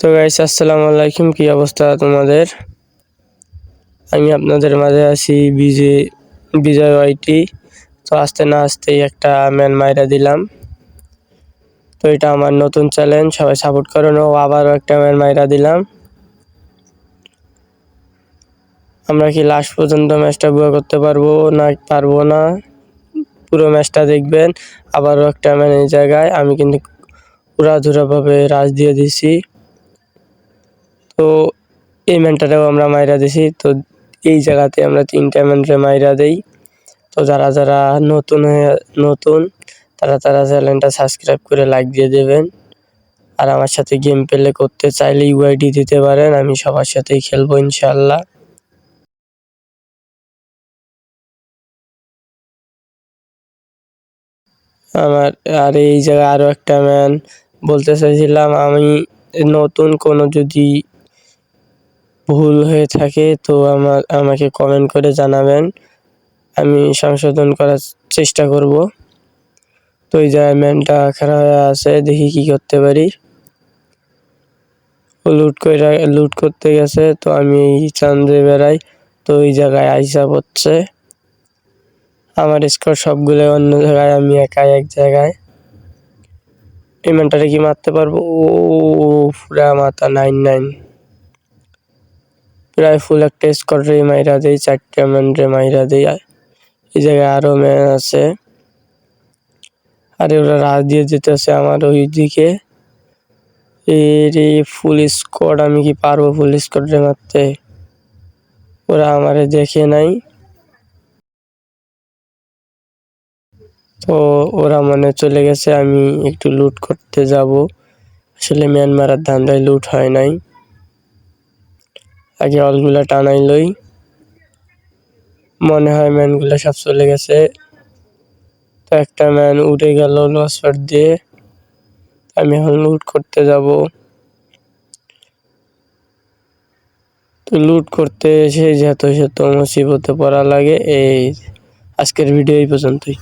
তো গাইস আসসালামু আলাইকুম। কি অবস্থা তোমাদের? আমি আপনাদের মাঝে আছি বিজয় বিজয় ওয়াইটি তো আসতে না আসতেই একটা ম্যান মাইরা দিলাম। তো এটা আমার নতুন চ্যালেঞ্জ সবাই সাপোর্ট করুন ও আবারও একটা ম্যান মাইরা দিলাম। আমরা কি লাস্ট পর্যন্ত ম্যাচটা বুয়া করতে পারব না পারব না? পুরো ম্যাচটা দেখবেন। আবারও একটা ম্যান এই জায়গায়। আমি কিন্তু উড়াধুরাভাবে রাজ দিয়ে দিছি। তো এই ম্যানটারেও আমরা মাইরা দিছি। তো এই জায়গাতে আমরা তিনটা ম্যানরে মাইরা দেই। তো যারা যারা নতুন হয়ে, নতুন, তারা তারা চ্যানেলটা সাবস্ক্রাইব করে লাইক দিয়ে দেবেন। আর আমার সাথে গেম প্লে করতে চাইলে ইউআইডি দিতে পারেন, আমি সবার সাথেই খেলব ইনশাল্লাহ আমার, আর এই জায়গায় আরও একটা ম্যান বলতে চাইছিলাম, আমি নতুন কোনো যদি ভুল হয়ে থাকে তো আমার আমাকে কমেন্ট করে জানাবেন আমি সংশোধন করার চেষ্টা করব তো এই জায়গায় ম্যানটা খারাপ হয়ে আছে দেখি কি করতে পারি ও লুট করে লুট করতে গেছে তো আমি এই চান্দে বেড়াই তো ওই জায়গায় আইসা পড়ছে আমার স্কোর সবগুলো অন্য জায়গায় আমি একাই এক জায়গায় এই ম্যানটারে কি মারতে পারব ও পুরা মাথা নাইন নাইন প্রায় ফুল একটা স্কোর রে মাইরা দেই, চারটা ম্যান রে মাইরা দেই। এই জায়গায় আরও ম্যান আছে। আরে ওরা রাজ দিয়ে যেতেছে আমার ওই দিকে। এর ফুল স্কোয়াড আমি কি পারব ফুল স্কোয়াড মারতে? ওরা আমারে দেখে নাই। তো ওরা মনে চলে গেছে, আমি একটু লুট করতে যাব। আসলে মিয়ানমারের ধান্দায় লুট হয় নাই। আগে অলগুলা টানাই লই। মনে হয় ম্যানগুলো সব চলে গেছে। তো একটা ম্যান উঠে গেল লসফার দিয়ে। আমি এখন লুট করতে যাব। তো লুট করতে এসে যেহেতু সেহেতু মুসিবতে পড়া লাগে, এই আজকের ভিডিও এই পর্যন্তই।